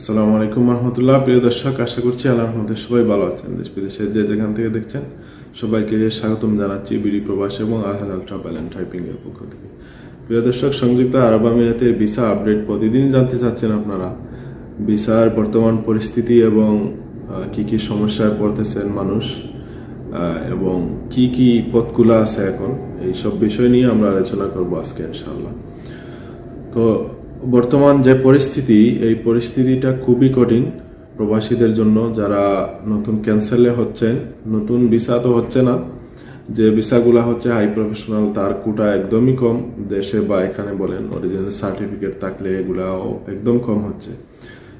আসসালামু আলাইকুম রহমতুল্লাহ। প্রিয় দর্শক, আশা করছি আল্লাহর সবাই ভালো আছেন। দেশ বিদেশের যে যেখান থেকে দেখছেন, সবাইকে স্বাগতম জানাচ্ছি বিডি প্রবাস এবং আলহাল ট্রাভেল অ্যান্ড টাইপিং এর পক্ষ থেকে। প্রিয় দর্শক, সংযুক্ত আরব আমিরাতে ভিসা আপডেট প্রতিদিন জানতে চাচ্ছেন আপনারা। ভিসার বর্তমান পরিস্থিতি এবং কি কি সমস্যায় পড়তেছেন মানুষ এবং কি কি পথগুলো আছে এখন এই সব বিষয় নিয়ে আমরা আলোচনা করব আজকে ইনশাআল্লাহ। তো বর্তমান যে পরিস্থিতি, এই পরিস্থিতিটা খুবই কঠিন প্রবাসীদের জন্য। যারা নতুন ক্যান্সেলে হচ্ছেন, নতুন ভিসা তো হচ্ছে না, যে ভিসাগুলা হচ্ছে হাই প্রফেশনাল তার কোটা একদমই কম। দেশে বা এখানে বলেন অরিজিনাল সার্টিফিকেট থাকলে এগুলাও একদম কম হচ্ছে।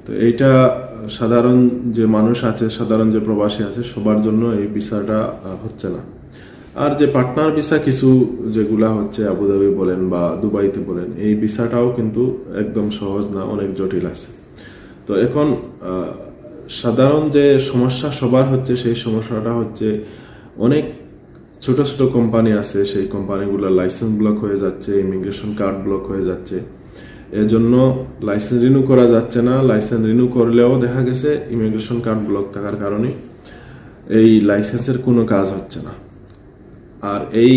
তো এইটা সাধারণ যে মানুষ আছে, সাধারণ যে প্রবাসী আছে, সবার জন্য এই ভিসাটা হচ্ছে না। আর যে পার্টনার ভিসা কিছু যেগুলা হচ্ছে আবুধাবি বলেন বা দুবাইতে বলেন, এই ভিসাটাও কিন্তু একদম সহজ না, অনেক জটিল আছে। তো এখন সাধারণ যে সমস্যা সবার হচ্ছে, সেই সমস্যাটা হচ্ছে অনেক ছোট ছোট কোম্পানি আছে, সেই কোম্পানিগুলোর লাইসেন্স ব্লক হয়ে যাচ্ছে, ইমিগ্রেশন কার্ড ব্লক হয়ে যাচ্ছে। এর জন্য লাইসেন্স রিনিউ করা যাচ্ছে না, লাইসেন্স রিনিউ করলেও দেখা গেছে ইমিগ্রেশন কার্ড ব্লক থাকার কারণে এই লাইসেন্সের কোনো কাজ হচ্ছে না। আর এই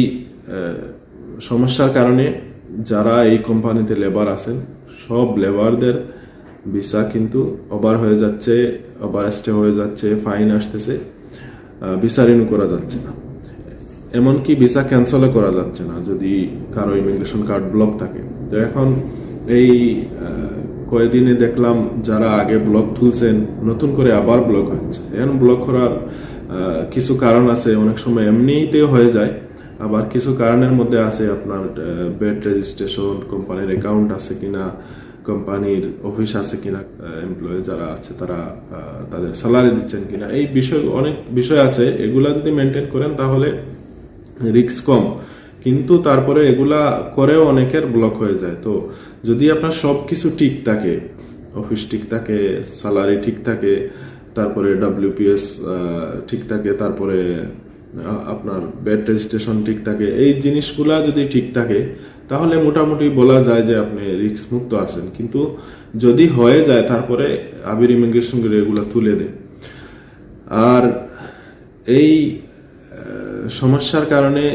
সমস্যার কারণে যারা এই কোম্পানিতে লেবার আছেন, সব লেবারদের ভিসা কিন্তু ওভার হয়ে যাচ্ছে ওভার স্টে হয়ে যাচ্ছে ফাইন আসতেছে ভিসা রিনিউ করা যাচ্ছে না। এমনকি ভিসা ক্যান্সেলও করা যাচ্ছে না, যদি কারও ইমিগ্রেশন কার্ড ব্লক থাকে। তো এখন এই কয়েকদিনে দেখলাম যারা আগে ব্লক তুলছেন, নতুন করে আবার ব্লক হচ্ছে। এখন ব্লক করার কিছু কারণ আছে, অনেক সময় এমনিতেও হয়ে যায়। আবার কিছু কারণের মধ্যে আছে আপনার বেড রেজিস্ট্রেশন কোম্পানির অ্যাকাউন্ট আছে কিনা কোম্পানির অফিস আছে কিনা এমপ্লয়ি যারা আছে তারা তাদের স্যালারি দিচ্ছেন কিনা। এই বিষয়, অনেক বিষয় আছে। এগুলা যদি মেনটেন করেন তাহলে রিস্ক কম। কিন্তু তারপরে এগুলা করেও অনেকের ব্লক হয়ে যায়। তো যদি আপনার সব কিছু ঠিক থাকে অফিস ঠিক থাকে স্যালারি ঠিক থাকে তারপরে ডাব্লিউপিএস ঠিক থাকে, তারপরে আপনার বেড রেজিস্ট্রেশন ঠিক থাকে, এই জিনিসগুলা যদি ঠিক থাকে, তাহলে মোটামুটি বলা যায় যে আপনি রিস্ক মুক্ত আছেন। কিন্তু যদি হয়ে যায়, তারপরে আবির ইমিগ্রেশন এগুলা তুলে দেয় আর এই সমস্যার কারণে,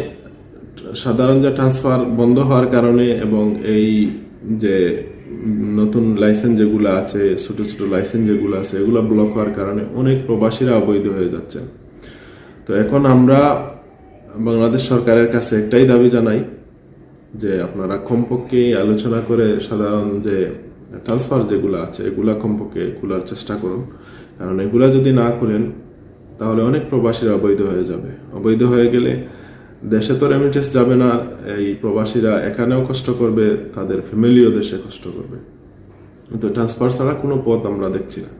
সাধারণ যে ট্রান্সফার বন্ধ হওয়ার কারণে এবং এই যে নতুন লাইসেন্স যেগুলো আছে, ছোট ছোট লাইসেন্স যেগুলো আছে, এগুলো ব্লক হওয়ার কারণে অনেক প্রবাসীরা অবৈধ হয়ে যাচ্ছে। তো এখন আমরা বাংলাদেশ সরকারের কাছে একটাই দাবি জানাই যে আপনারা কমপক্ষে আলোচনা করে সাধারণ যে ট্রান্সফার যেগুলো আছে, এগুলা কমপক্ষে খোলার চেষ্টা করুন। কারণ এগুলা যদি না করেন তাহলে অনেক প্রবাসীরা অবৈধ হয়ে যাবে। অবৈধ হয়ে গেলে দেশে তো রেমিটেন্স যাবে না, এই প্রবাসীরা এখানেও কষ্ট করবে, তাদের ফ্যামিলিও দেশে কষ্ট করবে। তো ট্রান্সফার ছাড়া কোনো পথ আমরা দেখছি না।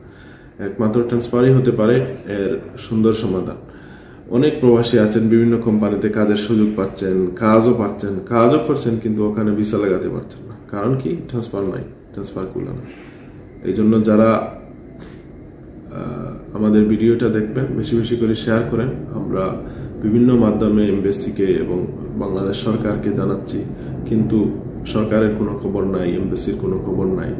একমাত্র ট্রান্সফারই হতে পারে এর সুন্দর সমাধান। অনেক প্রবাসী আছেন, বিভিন্ন কোম্পানিতে কাজের সুযোগ পাচ্ছেন, কাজও পাচ্ছেন, কাজও করছেন, কিন্তু ওখানে ভিসা লাগাতে পারছেন না। কারণ কি? ট্রান্সফার নাই ট্রান্সফার করলাম। এই জন্য যারা আমাদের ভিডিওটা দেখবেন, বেশি বেশি করে শেয়ার করেন, আমরা বিভিন্ন মাধ্যমে এমবেসিকে এবং বাংলাদেশ সরকারকে জানাচ্ছি, কিন্তু সরকারের কোনো খবর নাই, এমবেসির কোনো খবর নাই।